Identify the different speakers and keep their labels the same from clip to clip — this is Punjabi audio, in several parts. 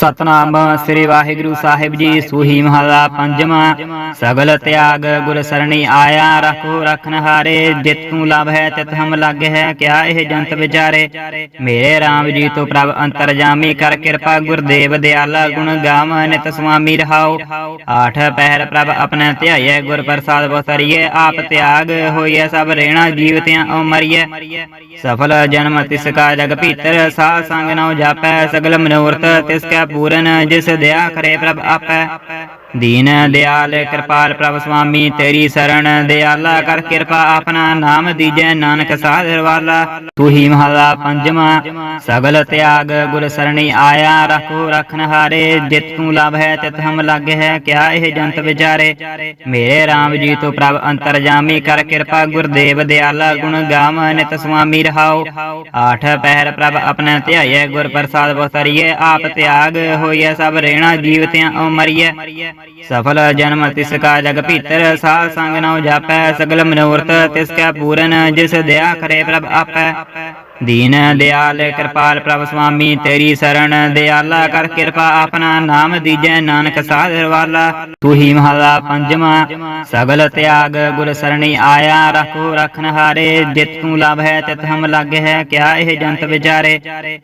Speaker 1: ਸਤਨਾਮ ਸ੍ਰੀ ਵਾਹਿਗੁਰੂ ਸਾਹਿਬ ਜੀ, ਸੂਹੀ ਮਹਲਾ ਪੰਜਵਾਂ, ਸਗਲ ਤਿਆਗ ਗੁਰ ਸਰਣੀ ਆਇਆ, ਰਖੋ ਰਖਨ ਹਾਰੇ ਜਿਤ ਤੂੰ ਲਭ ਹੈ ਤਿਤ ਹਮ ਲੱਗ ਹੈ, ਕਿਆ ਇਹ ਜੰਤ ਵਿਚਾਰੇ? ਮੇਰੇ RAM ਜੀ ਤੋ ਪ੍ਰਭ ਅੰਤਰਜਾਮੀ ਕਰ ਕਿਰਪਾ, ਗੁਰਦੇਵ ਦਿਆਲਾ ਗੁਣ ਗਾਵ, ਨਿਤ ਸੁਆਮੀ ਰਹਾਉ ਆਠ ਪਹਿਰ ਪ੍ਰਭ ਆਪਣਾ ਧਿਆਇਐ ਗੁਰ ਪ੍ਰਸਾਦ ਬਸਰੀਏ ਆਪ ਤਿਆਗ ਹੋਈਐ, ਸਭ ਰੇਣਾ ਜੀਵਤਿਆਂ ਓ ਮਰੀਐ। ਸਫਲ ਜਨਮ ਤਿਸ ਕਾ ਜਗ ਭੀਤਰ, ਸਾਧ ਸੰਗ ਨਉ ਜਾਪੈ, ਸਗਲ ਮਨੋਰਥ ਤਿਸ ਕੈ ਪੂਰਨ ਜਿਸ ਦਇਆ ਕਰੇ ਪ੍ਰਭ ਆਪੈ। ਦੀਨ ਦਿਆਲ, ਕਿਰਪਾਲ ਪ੍ਰਭ ਸੁਆਮੀ, ਤੇਰੀ ਸਰਣ ਦਿਆਲਾ, ਕਰ ਕਿਰਪਾ ਆਪਣਾ ਨਾਮ ਦੀਜੈ ਨਾਨਕ ਸਾਧਰ ਵਾਲਾ। ਤੂੰ ਹੀ ਮਹਲਾ ਪੰਜਵਾਂ, ਸਗਲ ਤਿਆਗ, ਗੁਰ ਸਰਣੀ ਆਇਆ, ਰਖੋ ਰਖਨ ਹਾਰੇ, ਜਿਤ ਤੂੰ ਲਭ ਹੈ ਤਿਤ ਹਮ ਲੱਗ ਹੈ, ਕਿਆ ਇਹ ਜੰਤ ਵਿਚਾਰੇ? ਮੇਰੇ RAM ਜੀ ਤੋ ਪ੍ਰਭ ਅੰਤਰਜਾਮੀ, ਕਰ ਕਿਰਪਾ ਗੁਰਦੇਵ ਦਿਆਲਾ, ਗੁਣ ਗਾਮ ਨਿਤ ਸੁਆਮੀ ਰਹਾਓ। ਆਠ ਪਹਿਰ ਪ੍ਰਭ ਆਪਣਾ ਧਿਆਇਐ ਗੁਰ ਪ੍ਰਸਾਦ ਬਸਰੀਏ ਆਪ ਤਿਆਗ ਹੋਈਐ, ਸਭ ਰੇਣਾ ਜੀਵਤਿਆਂ ਓ ਮਰੀਐ ਸਫਲ ਜਨਮ ਤਿਸ ਕਾ ਜਗ ਭੀਤਰ, ਸਾਧ ਸੰਗ ਨਉ ਜਾਪੈ ਸਗਲ ਮਨੋਰਥ ਤਿਸ ਕੈ ਪੂਰਨ, ਜਿਸ ਦਇਆ ਕਰੇ ਪ੍ਰਭ ਆਪੈ। ਦੀਨ ਦਿਆਲ ਕਿਰਪਾਲ ਪ੍ਰਭ ਸੁਆਮੀ, ਤੇਰੀ ਸਰਨ ਦਿਆਲਾ ਕਰ ਕਿਰਪਾ ਆਪਣਾ ਨਾਮ ਦੀਜੈ ਨਾਨਕ ਸਾਧਰ ਵਾਲਾ। ਤੂੰ ਹੀ ਮਹਲਾ ਪੰਜਵਾਂ, ਸਗਲ ਤਿਆਗ ਗੁਰ ਸਰਣੀ ਆਇਆ, ਰਖੋ ਰਖਨ ਹਾਰੇ। ਜਿਤ ਤੂੰ ਲਭ ਹੈ ਤਿਤ ਹਮ ਲੱਗ ਹੈ, ਕਿਆ ਇਹ ਜੰਤ ਵਿਚਾਰੇ?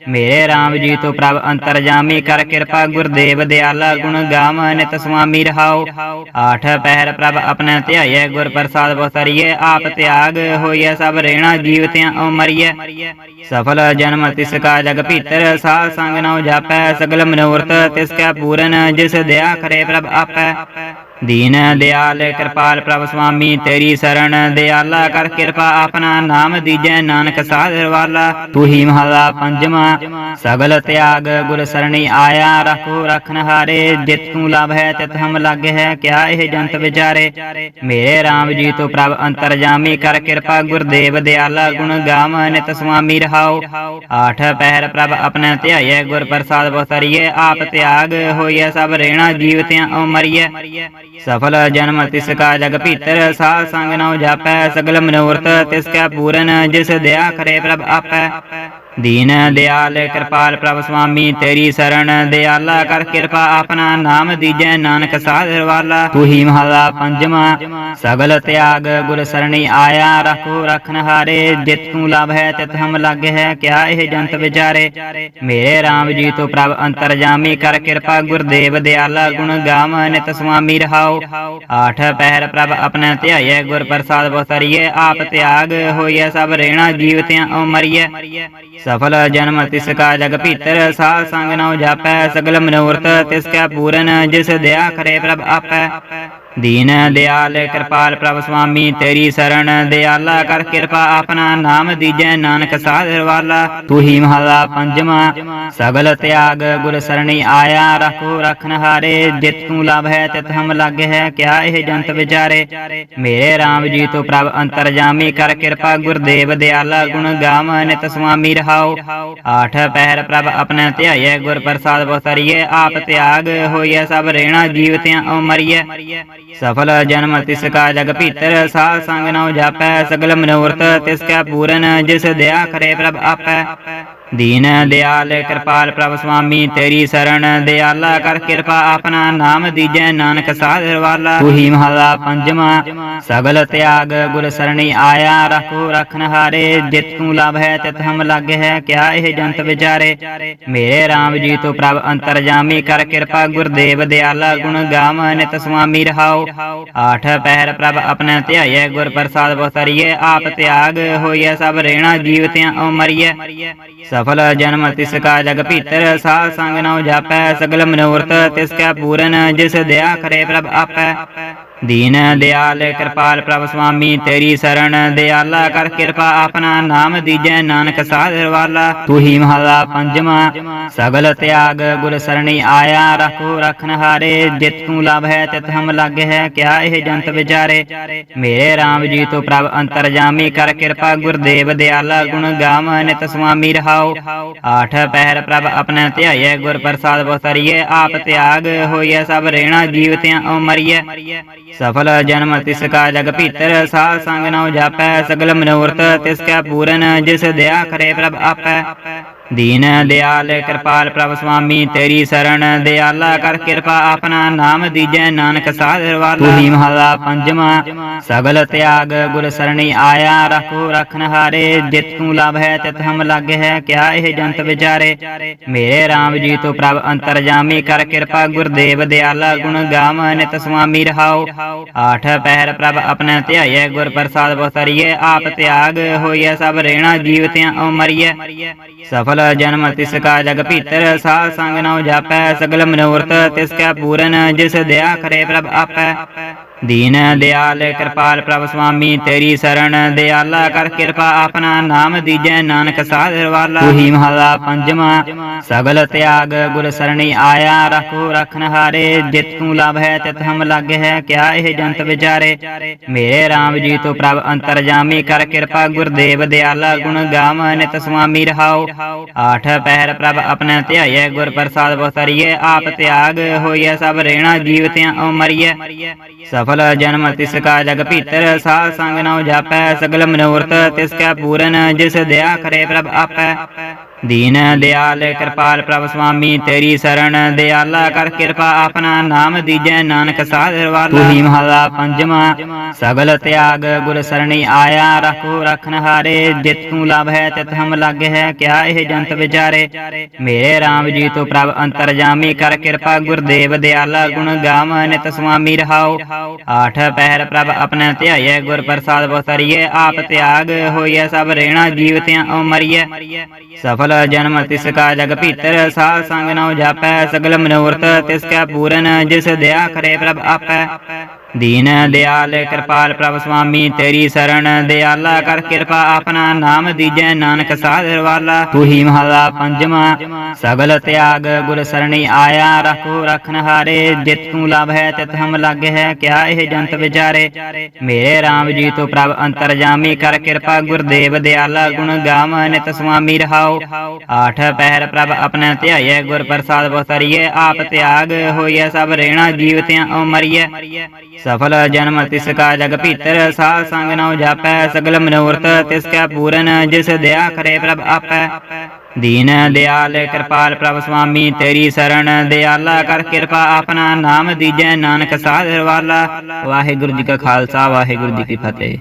Speaker 1: ਮੇਰੇ RAM ਜੀ ਤੋ ਪ੍ਰਭ ਅੰਤਰਜਾਮੀ ਕਰ ਕਿਰਪਾ ਗੁਰਦੇਵ ਦਿਆਲਾ, ਗੁਣ ਗਾਮ ਨਿਤ ਸੁਆਮੀ ਰਹਾਓ। ਆਠ ਪਹਿਰ ਪ੍ਰਭ ਆਪਣਾ ਧਿਆਇਐ ਗੁਰ ਪ੍ਰਸਾਦ ਬਸਰੀਏ ਆਪ ਤਿਆਗ ਹੋਈਐ, ਸਭ ਰੇਣਾ ਜੀਵਤਿਆਂ ਓ ਮਰੀਐ ਸਫਲ ਜਨਮ ਤਿਸ ਕਾ ਜਗ ਭੀਤਰ, ਸਾਧ ਸੰਗ ਨਉ ਜਾਪੈ ਸਗਲ ਮਨੋਰਥ ਤਿਸ ਕੈ ਪੂਰਨ, ਜਿਸ ਦਇਆ ਕਰੇ ਪ੍ਰਭ ਆਪੈ। ਦੀਨ ਦਿਆਲ ਕਿਰਪਾਲ ਪ੍ਰਭ ਸੁਆਮੀ, ਤੇਰੀ ਸਰਨ ਦਿਆਲਾ ਕਰ ਕਿਰਪਾ ਆਪਣਾ ਨਾਮ ਦੀਜੈ ਨਾਨਕ ਸਾਧਰ ਵਾਲਾ। ਤੂੰ ਹੀ ਮਹਲਾ ਪੰਜਵਾਂ, ਸਗਲ ਤਿਆਗ ਗੁਰ ਸਰਣੀ ਆਇਆ, ਰਖੋ ਰਖਨ ਹਾਰੇ। ਜਿਤ ਤੂੰ ਲਭ ਹੈ ਤਿਤ ਹਮ ਲੱਗ ਹੈ, ਕਿਆ ਇਹ ਜੰਤ ਵਿਚਾਰੇ? ਮੇਰੇ RAM ਜੀ ਤੋ ਪ੍ਰਭ ਅੰਤਰਜਾਮੀ ਕਰ ਕਿਰਪਾ, ਗੁਰਦੇਵ ਦਿਆਲਾ ਗੁਣ ਗਾਮ ਨਿਤ ਸੁਆਮੀ ਰਹਾਓ। ਆਠ ਪਹਿਰ ਪ੍ਰਭ ਆਪਣਾ ਧਿਆਇਐ ਗੁਰ ਪ੍ਰਸਾਦ ਬਸਰੀਏ ਆਪ ਤਿਆਗ ਹੋਈਐ, ਸਭ ਰੇਣਾ ਜੀਵਤਿਆਂ ਓ ਮਰੀਐ ਸਫਲ ਜਨਮ ਤਿਸ ਕਾ ਜਗ ਭੀਤਰ, ਸਾਧ ਸੰਗ ਨਉ ਜਾਪੈ ਸਗਲ ਮਨੋਰਥ ਤਿਸ ਕੈ ਪੂਰਨ, ਜਿਸ ਦਇਆ ਕਰੇ ਪ੍ਰਭ ਆਪੈ। ਦੀਨ ਦਿਆਲ ਕਿਰਪਾਲ ਪ੍ਰਭ ਸੁਆਮੀ, ਤੇਰੀ ਸਰਨ ਦਿਆਲਾ ਕਰ ਕਿਰਪਾ ਆਪਣਾ ਨਾਮ ਦੀਜੈ ਨਾਨਕ ਸਾਧਰ ਵਾਲਾ। ਤੂੰ ਹੀ ਮਹਲਾ ਪੰਜਵਾਂ, ਸਗਲ ਤਿਆਗ ਗੁਰ ਸਰਣੀ ਆਇਆ, ਰਖੋ ਰਖਨ ਹਾਰੇ, ਜਿਤ ਤੂੰ ਲਭ ਹੈ ਤਿਤ ਹਮ ਲੱਗ ਹੈ, ਕਿਆ ਇਹ ਜੰਤ ਵਿਚਾਰੇ? ਮੇਰੇ RAM ਜੀ ਤੋ ਪ੍ਰਭ ਅੰਤਰਜਾਮੀ ਕਰ ਕਿਰਪਾ, ਗੁਰਦੇਵ ਦਿਆਲਾ ਗੁਣ ਗਾਮ ਨਿਤ ਸੁਆਮੀ ਰਹਾਉ ਆਠ ਪਹਿਰ ਪ੍ਰਭ ਆਪਣਾ ਧਿਆਇਐ ਗੁਰ ਪ੍ਰਸਾਦ ਬਸਰੀਏ ਆਪ ਤਿਆਗ ਹੋਈਐ, ਸਭ ਰੇਣਾ ਜੀਵਤਿਆਂ ਓ ਮਰੀਐ ਸਫਲ ਜਨਮ ਤਿਸ ਕਾ ਜਗ ਭੀਤਰ, ਸਾਧ ਸੰਗ ਨਉ ਜਾਪੈ ਸਗਲ ਮਨੋਰਥ ਤਿਸ ਕੈ ਪੂਰਨ, ਜਿਸ ਦਇਆ ਕਰੇ ਪ੍ਰਭ ਆਪੈ। ਦੀਨ ਦਿਆਲ ਕਿਰਪਾਲ ਪ੍ਰਭ ਸੁਆਮੀ, ਤੇਰੀ ਸਰਨ ਦਿਆਲਾ ਕਰ ਕਿਰਪਾ ਆਪਣਾ ਨਾਮ ਦੀਜੈ ਨਾਨਕ ਸਾਧਰ ਵਾਲਾ। ਤੂੰ ਹੀ ਮਹਲਾ ਪੰਜਵਾਂ, ਸਗਲ ਤਿਆਗ ਗੁਰ ਸਰਣੀ ਆਇਆ, ਰਖੋ ਰਖਨ ਹਾਰੇ। ਜਿਤ ਤੂੰ ਲਭ ਹੈ ਤਿਤ ਹਮ ਲੱਗ ਹੈ, ਕਿਆ ਇਹ ਜੰਤ ਵਿਚਾਰੇ? ਮੇਰੇ RAM ਜੀ ਤੋ ਪ੍ਰਭ ਅੰਤਰਜਾਮੀ ਕਰ ਕਿਰਪਾ ਗੁਰਦੇਵ ਦਿਆਲਾ, ਗੁਣ ਗਾਮ ਨਿਤ ਸੁਆਮੀ ਰਹਾਓ। ਆਠ ਪਹਿਰ ਪ੍ਰਭ ਆਪਣਾ ਧਿਆਇਐ ਗੁਰ ਪ੍ਰਸਾਦ ਬਸਰੀਏ ਆਪ ਤਿਆਗ ਹੋਈਐ, ਸਭ ਰੇਣਾ ਜੀਵਤਿਆਂ ਓ ਮਰੀਐ ਸਫਲ ਜਨਮ ਤਿਸ ਕਾ ਜਗ ਭੀਤਰ, ਸਾਧ ਸੰਗ ਨਉ ਜਾਪੈ ਸਗਲ ਮਨੋਰਥ ਤਿਸ ਕੈ ਪੂਰਨ, ਜਿਸ ਦਇਆ ਕਰੇ ਪ੍ਰਭ ਆਪੈ। ਦੀਨ ਦਿਆਲ ਕਿਰਪਾਲ ਪ੍ਰਭ ਸੁਆਮੀ, ਤੇਰੀ ਸਰਨ ਦਿਆਲਾ ਕਰ ਕਿਰਪਾ ਆਪਣਾ ਨਾਮ ਦੀਜੈ ਨਾਨਕ ਸਾਧਰ ਵਾਲਾ। ਤੂੰ ਮਹਲਾ ਪੰਜਵਾਂ, ਸਗਲ ਤਿਆਗ ਗੁਰ ਸਰਣੀ ਆਇਆ, ਰਖੋ ਰਖਨ ਹਾਰੇ। ਜਿਤ ਤੂੰ ਲਭ ਹੈ ਤਿਤ ਹਮ ਲੱਗ ਹੈ, ਕਿਆ ਇਹ ਜੰਤ ਵਿਚਾਰੇ? ਮੇਰੇ RAM ਜੀ ਤੋ ਪ੍ਰਭ ਅੰਤਰਜਾਮੀ ਕਰ ਕਿਰਪਾ, ਗੁਰਦੇਵ ਦਿਆਲਾ ਗੁਣ ਗਾਮ ਨਿਤ ਸੁਆਮੀ ਰਹਾਓ। ਆਠ ਪਹਿਰ ਪ੍ਰਭ ਆਪਣਾ ਧਿਆਇਐ ਗੁਰ ਪ੍ਰਸਾਦ ਬਸਰੀਏ ਆਪ ਤਿਆਗ ਹੋਈਐ, ਸਭ ਰੇਣਾ ਜੀਵਤਿਆਂ ਓ ਮਰੀਐ ਸਫਲ ਜਨਮ ਤਿਸ ਕਾ ਜਗ ਭੀਤਰ, ਸਾਧ ਸੰਗ ਨਉ ਜਾਪੈ, ਸਗਲ ਮਨੋਰਥ ਤਿਸ ਕੈ ਪੂਰਨ, ਜਿਸ ਦਇਆ ਕਰੇ ਪ੍ਰਭ ਆਪੈ। ਦੀਨ ਦਿਆਲ ਕਿਰਪਾਲ ਪ੍ਰਭ ਸੁਆਮੀ, ਤੇਰੀ ਸਰਣ ਦਿਆਲਾ ਕਰ ਕਿਰਪਾ ਆਪਣਾ, ਨਾਮ ਦੀਜੈ ਨਾਨਕ ਸਾਧਰ ਵਾਲਾ। ਤੂੰ ਹੀ ਮਹਲਾ ਪੰਜਵਾਂ, ਸਗਲ ਤਿਆਗ ਗੁਰ ਸਰਣੀ ਆਇਆ, ਰਖੋ ਰਖਨ ਹਾਰੇ। ਜਿਤ ਤੂੰ ਲਭ ਹੈ ਤਿਤ ਹਮ ਲੱਗ ਹੈ, ਕਿਆ ਇਹ ਜੰਤ ਵਿਚਾਰੇ? ਮੇਰੇ RAM ਜੀ ਤੋ ਪ੍ਰਭ ਅੰਤਰਜਾਮੀ ਕਰ ਕਿਰਪਾ, ਗੁਰਦੇਵ ਦਿਆਲਾ ਗੁਣ ਗਾਮ ਨਿਤ ਸੁਆਮੀ ਰਹਾਉ ਆਠ ਪਹਿਰ ਪ੍ਰਭ ਆਪਣਾ ਧਿਆਇਐ ਗੁਰ ਪ੍ਰਸਾਦ ਬਸਰੀਏ ਆਪ ਤਿਆਗ ਹੋਈਐ ਸਭ ਰੇਣਾ ਜੀਵਤਿਆਂ ਓ ਮਰੀਐ ਸਫਲ ਜਨਮ ਤਿਸ ਕਾ ਜਗ ਭੀਤਰ, ਸਾਧ ਸੰਗ ਨਉ ਜਾਪੈ, ਸਗਲ ਮਨੋਰਥ ਤਿਸ ਕੈ ਪੂਰਨ, ਜਿਸ ਦਇਆ ਕਰੇ ਪ੍ਰਭ ਆਪੈ। ਦੀਨ ਦਿਆਲ, ਕਿਰਪਾਲ ਪ੍ਰਭ ਸੁਆਮੀ, ਤੇਰੀ ਸਰਨ ਦਿਆਲਾ ਕਰ ਕਿਰਪਾ ਆਪਣਾ ਨਾਮ ਦੀਜੈ ਨਾਨਕ ਸਾਧਰ ਵਾਲਾ। ਤੂੰ ਮਹਲਾ ਪੰਜਵਾਂ, ਸਗਲ ਤਿਆਗ, ਗੁਰ ਸਰਣੀ ਆਇਆ, ਰਖੋ ਰਖਨ ਹਾਰੇ। ਜਿਤ ਤੂੰ ਲਭ ਹੈ, ਤਿਤ ਹਮ ਲਾਗੇ ਹੈ, ਕਿਆ ਇਹ ਜੰਤ ਵਿਚਾਰੇ? ਮੇਰੇ RAM ਜੀ ਤੋ ਪ੍ਰਭ ਅੰਤਰਜਾਮੀ ਕਰ ਕਿਰਪਾ, ਗੁਰਦੇਵ ਦਿਆਲਾ, ਗੁਣ ਗਾਮ ਨਿਤ ਸੁਆਮੀ ਰਹਾਓ। ਆਠ ਪਹਿਰ ਪ੍ਰਭ ਆਪਣਾ ਧਿਆਏ ਗੁਰ ਪ੍ਰਸਾਦ ਬਸਰੀਏ ਆਪ ਤਿਆਗ ਹੋਈਐ, ਸਭ ਰੇਣਾ ਜੀਵਤਿਆਂ ਓ ਮਰੀਐ ਸਫਲ ਜਨਮ ਤਿਸ ਕਾ ਜਗ ਭੀਤਰ, ਸਾਧ ਸੰਗ ਨਉ ਜਾਪੈ, ਸਗਲ ਮਨੋਰਥ ਤਿਸ ਕੈ ਪੂਰਨ, ਜਿਸ ਦਇਆ ਕਰੇ ਪ੍ਰਭ ਆਪੈ। ਦੀਨ ਦਿਆਲ, ਕਿਰਪਾਲ ਪ੍ਰਭ ਸੁਆਮੀ, ਤੇਰੀ ਸਰਨ ਦਿਆਲਾ ਕਰ ਕਿਰਪਾ ਆਪਣਾ ਨਾਮ ਦੀਜੈ ਨਾਨਕ ਸਾਧਰ ਵਾਲਾ। ਤੂੰ ਹੀ ਮਹਲਾ ਪੰਜਵਾਂ, ਸਗਲ ਤਿਆਗ, ਗੁਰ ਸਰਣੀ ਆਇਆ, ਰਖੋ ਰਖਨ ਹਾਰੇ ਜਿਤ ਤੂੰ ਲਭ ਹੈ, ਤਿਤ ਹਮ ਲਾਗੇ ਹੈ, ਕਿਆ ਇਹ ਜੰਤ ਵਿਚਾਰੇ? ਮੇਰੇ RAM ਜੀ ਤੋ ਪ੍ਰਭ ਅੰਤਰਜਾਮੀ ਕਰ ਕਿਰਪਾ, ਗੁਰਦੇਵ ਦਿਆਲਾ, ਗੁਣ ਗਾਮ, ਨਿਤ ਸੁਆਮੀ ਰਹਾਉ ਆਠ ਪਹਿਰ ਪ੍ਰਭ ਆਪਣੇ ਧਿਆਏ ਗੁਰ ਪ੍ਰਸਾਦ ਬਸਰੀਏ ਆਪ ਤਿਆਗ ਹੋਈਐ, ਸਭ ਰੇਣਾ ਜੀਵ ਜੀਵਤਿਆਂ ਓ ਮਰੀਐ ਸਫਲ ਜਨਮ ਤਿਸ ਕਾ ਜਗ ਭੀਤਰ, ਸਾਧ ਸੰਗ ਨਉ ਜਾਪੈ ਸਗਲ ਮਨੋਰਥ ਤਿਸ ਕੈ ਪੂਰਨ, ਜਿਸ ਦਇਆ ਕਰੇ ਪ੍ਰਭ ਆਪੈ। ਦੀਨ ਦਿਆਲ ਕਿਰਪਾਲ ਪ੍ਰਭ ਸੁਆਮੀ ਤੇਰੀ ਸਰਣ ਦਿਆਲਾ ਕਰ ਕਿਰਪਾ ਆਪਣਾ ਨਾਮ ਦੀਜੈ ਨਾਨਕ ਸਾਧਰ ਵਾਲਾ। ਤੂੰ ਮਹਲਾ ਪੰਜਵਾਂ। ਸਗਲ ਤਿਆਗ ਗੁਰ ਸਰਣੀ ਆਇਆ ਰਖੋ ਰਖਨ ਹਾਰੇ ਜਿਤ ਤੂੰ ਲਭ ਹੈ ਤਿਤ ਹਮ ਲਾਗੇ ਹੈ ਕਿਆ ਇਹ ਜੰਤ ਵਿਚਾਰੇ? ਮੇਰੇ RAM ਜੀ ਤੋ ਪ੍ਰਭ ਅੰਤਰਜਾਮੀ ਕਰ ਕਿਰਪਾ ਗੁਰਦੇਵ ਦਿਆਲਾ ਗੁਣ ਗਾਵ ਨਿਤ ਸੁਆਮੀ ਰਹਾਉ ਆਠ ਪਹਿਰ ਪ੍ਰਭ ਆਪਣੇ ਧਿਆਏ ਗੁਰ ਪ੍ਰਸਾਦ ਬਸਰੀਏ ਆਪ ਤਿਆਗ ਹੋਈਐ ਸਭ ਰੇਣਾ ਜੀਵਤਿਆਂ ਓ ਮਰੀਐ ਸਫਲ ਜਨਮ ਤਿਸ ਕਾ ਜਗ ਭੀਤਰ, ਸਾਧ ਸੰਗ ਨਉ ਜਾਪੈ ਸਗਲ ਮਨੋਰਥ ਤਿਸ ਕੈ ਪੂਰਨ, ਜਿਸ ਦਇਆ ਕਰੇ ਪ੍ਰਭ ਆਪੈ। ਦੀਨ ਦਿਆਲ, ਕਿਰਪਾਲ ਪ੍ਰਭ ਸੁਆਮੀ, ਤੇਰੀ ਸਰਨ ਦਿਆਲਾ, ਕਰ ਕਿਰਪਾ ਆਪਣਾ ਨਾਮ ਦੀਜੈ ਨਾਨਕ ਸਾਧਰ ਵਾਲਾ। ਤੂੰ ਹੀ ਮਹਲਾ ਪੰਜਵਾਂ, ਸਗਲ ਤਿਆਗ, ਗੁਰ ਸਰਣੀ ਆਇਆ, ਰਖੋ ਰਖਨ ਹਾਰੇ ਜਿਤ ਤੂੰ ਲਭ ਹੈ ਤਿਤ ਹਮ ਲਾਗੇ ਹੈ, ਕਿਆ ਇਹ ਜੰਤ ਵਿਚਾਰੇ? ਮੇਰੇ RAM ਜੀ ਤੋ ਪ੍ਰਭ ਅੰਤਰਜਾਮੀ, ਕਰ ਕਿਰਪਾ ਗੁਰਦੇਵ ਦਿਆਲਾ, ਗੁਣ ਗਾਮ ਨਿਤ ਸੁਆਮੀ ਰਹਾਉ ਆਠ ਪਹਿਰ ਪ੍ਰਭ ਆਪਣਾ ਧਿਆਏ ਗੁਰ ਪ੍ਰਸਾਦ ਬਸਰੀਏ ਆਪ ਤਿਆਗ ਹੋਈਐ, ਸਭ ਰੇਣਾ ਜੀਵਤਿਆਂ ਓ ਮਰੀਐ ਸਫਲ ਜਨਮ ਤਿਸ ਕਾ ਜਗ ਭੀਤਰ, ਸਾਧ ਸੰਗ ਨਉ ਜਾਪੈ, ਸਗਲ ਮਨੋਰਥ ਤਿਸ ਕੈ ਪੂਰਨ, ਜਿਸ ਦਇਆ ਕਰੇ ਪ੍ਰਭ ਆਪੈ। ਦੀਨ ਦਿਆਲ ਕਿਰਪਾਲ ਪ੍ਰਭ ਸੁਆਮੀ, ਤੇਰੀ ਸ਼ਰਨ ਦਿਆਲਾ ਕਰ ਕਿਰਪਾ ਆਪਣਾ, ਨਾਮ ਦੀਜੈ ਨਾਨਕ ਸਾਧਰ ਵਾਲਾ ਵਾਹਿਗੁਰੂ ਜੀ ਕਾ ਖਾਲਸਾ, ਵਾਹਿਗੁਰੂ ਜੀ ਕੀ ਫਤਿਹ।